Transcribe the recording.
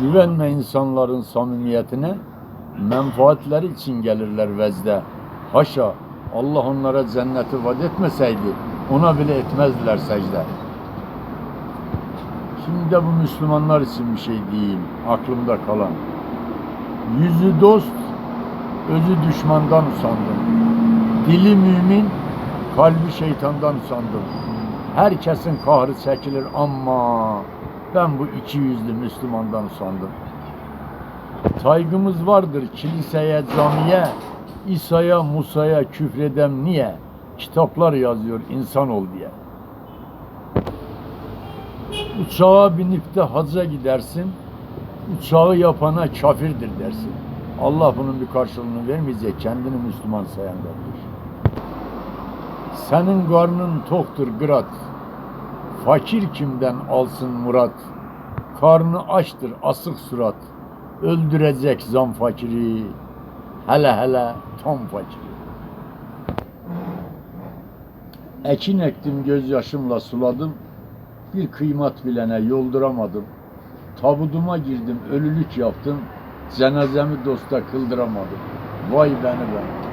Güvenme insanların samimiyetine, menfaatleri için gelirler vezde. Haşa, Allah onlara cenneti vaat etmeseydi, ona bile etmezdiler secde. Şimdi de bu Müslümanlar için bir şey diyeyim, aklımda kalan. Yüzü dost, özü düşmandan usandım. Dili mümin, kalbi şeytandan usandım. Herkesin kahrı çekilir ama ben bu iki yüzlü Müslümandan usandım. Saygımız vardır kiliseye, camiye, İsa'ya, Musa'ya küfredem niye? Kitaplar yazıyor insan ol diye. Uçağa binip de hacca gidersin, uçağı yapana kafirdir dersin. Allah bunun bir karşılığını vermeyecek, kendini Müslüman sayanlardır. Senin karnın toktur gırat, fakir kimden alsın murat? Karnı açtır asık surat, öldürecek zam fakiri, hele hele tam fakiri. Ekin ektim gözyaşımla suladım, bir kıymat bilene yolduramadım. Tabuduma girdim, ölülük yaptım, cenazemi dosta kıldıramadım. Vay beni ben.